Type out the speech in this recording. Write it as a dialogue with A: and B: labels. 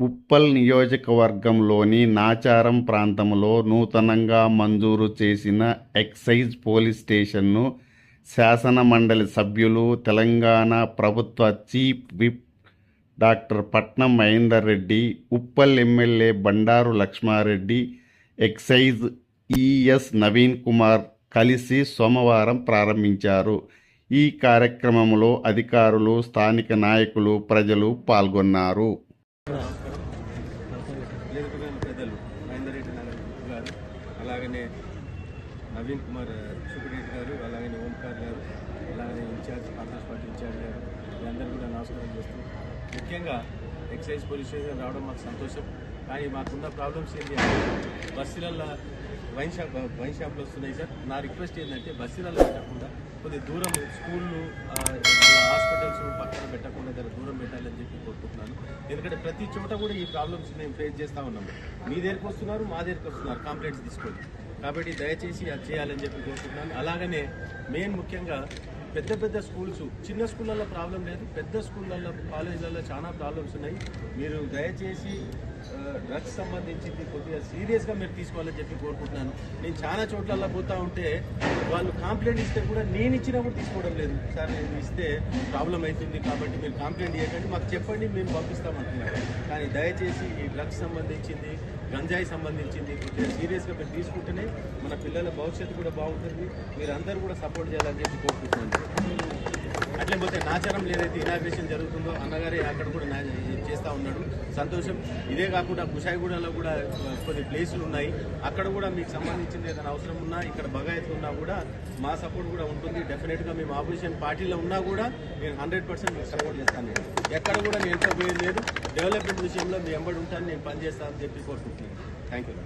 A: ఉప్పల్ నియోజకవర్గంలోని నాచారం ప్రాంతంలో నూతనంగా మంజూరు చేసిన ఎక్సైజ్ పోలీస్ స్టేషన్ను శాసనమండలి సభ్యులు తెలంగాణ ప్రభుత్వ chief whip doctor Patnam Mahender Reddy Uppal MLA Bandaru Lakshmareddy excise ES Naveen Kumar కలిసి సోమవారం ప్రారంభించారు. ఈ కార్యక్రమంలో అధికారులు స్థానిక నాయకులు ప్రజలు పాల్గొన్నారు.
B: వేదికగా పెద్దలు మహేందర్ రెడ్డి నగర్ గారు అలాగనే నవీన్ కుమార్ సుబ్బిరెడ్డి గారు అలాగనే ఓంకార్ గారు అలాగనే ఇన్ఛార్జ్ కాంగ్రెస్ పార్టీ ఇన్ఛార్జ్ గారు వీళ్ళందరూ కూడా నమస్కారం చేస్తూ ముఖ్యంగా ఎక్సైజ్ పోలీస్ స్టేషన్ రావడం మాకు సంతోషం. కానీ మాకున్న ప్రాబ్లమ్స్ ఏంటి అంటే బస్సులలో వైన్ షాప్ వైన్ షాప్లు వస్తున్నాయి సార్. నా రిక్వెస్ట్ ఏంటంటే బస్సులలో కాకుండా కొద్ది దూరం స్కూళ్ళు హాస్పిటల్స్ పక్కన పెట్టకుండా దగ్గర దూరం పెట్టాలని చెప్పి కోరుకుంటున్నాను. ఎందుకంటే ప్రతి చోట కూడా ఈ ప్రాబ్లమ్స్ మేము ఫేస్ చేస్తూ ఉన్నాము మీ దగ్గరికి వస్తున్నారు మా దగ్గరికి వస్తున్నారు కంప్లైంట్స్ తీసుకొని కాబట్టి దయచేసి అది చేయాలని చెప్పి కోరుకుంటున్నాను. అలాగనే మెయిన్ ముఖ్యంగా పెద్ద పెద్ద స్కూల్స్ చిన్న స్కూళ్ళల్లో ప్రాబ్లం లేదు పెద్ద స్కూళ్ళల్లో కాలేజీలలో చాలా ప్రాబ్లమ్స్ ఉన్నాయి. మీరు దయచేసి డ్రగ్స్ సంబంధించింది కొద్దిగా సీరియస్గా మీరు తీసుకోవాలని చెప్పి కోరుకుంటున్నాను. నేను చాలా చోట్లల్లో పోతా ఉంటే వాళ్ళు కంప్లైంట్ ఇస్తే కూడా నేను ఇచ్చినా కూడా తీసుకోవడం లేదు. సార్ నేను ఇస్తే ప్రాబ్లం అవుతుంది కాబట్టి మీరు కంప్లైంట్ చేయకండి మాకు చెప్పండి మేము పంపిస్తామంటున్నారు కానీ దయచేసి ఈ డ్రగ్స్ సంబంధించింది గంజాయి సంబంధించింది కొద్దిగా సీరియస్గా మీరు తీసుకుంటేనే మన పిల్లల భవిష్యత్తు కూడా బాగుంటుంది. మీరందరూ కూడా సపోర్ట్ చేయాలని చెప్పి కోరుకుంటున్నాను. అట్లే పోతే నాచారం ఏదైతే ఇనాగ్రేషన్ జరుగుతుందో అన్నగారే అక్కడ కూడా చేస్తూ చేస్తా ఉన్నాడు. సంతోషం. ఇదే కాకుండా కుషాయిగూడలో కూడా కొన్ని ప్లేసులు ఉన్నాయి. అక్కడ కూడా మీకు సంబంధించింది ఏదైనా అవసరం ఉన్నా ఇక్కడ బగాయత్ ఉన్నా కూడా మా సపోర్ట్ కూడా ఉంటుంది. డెఫినెట్గా మేము ఆపోజిషన్ పార్టీలో ఉన్నా కూడా నేను హండ్రెడ్ పర్సెంట్ మీకు సపోర్ట్ చేస్తాను. ఎక్కడ కూడా నేను ఎంత పోయేది లేదు. డెవలప్మెంట్ విషయంలో మీ ఎంబడి ఉంటాను. నేను పనిచేస్తానని చెప్పి కోరుకుంటున్నాను. Thank you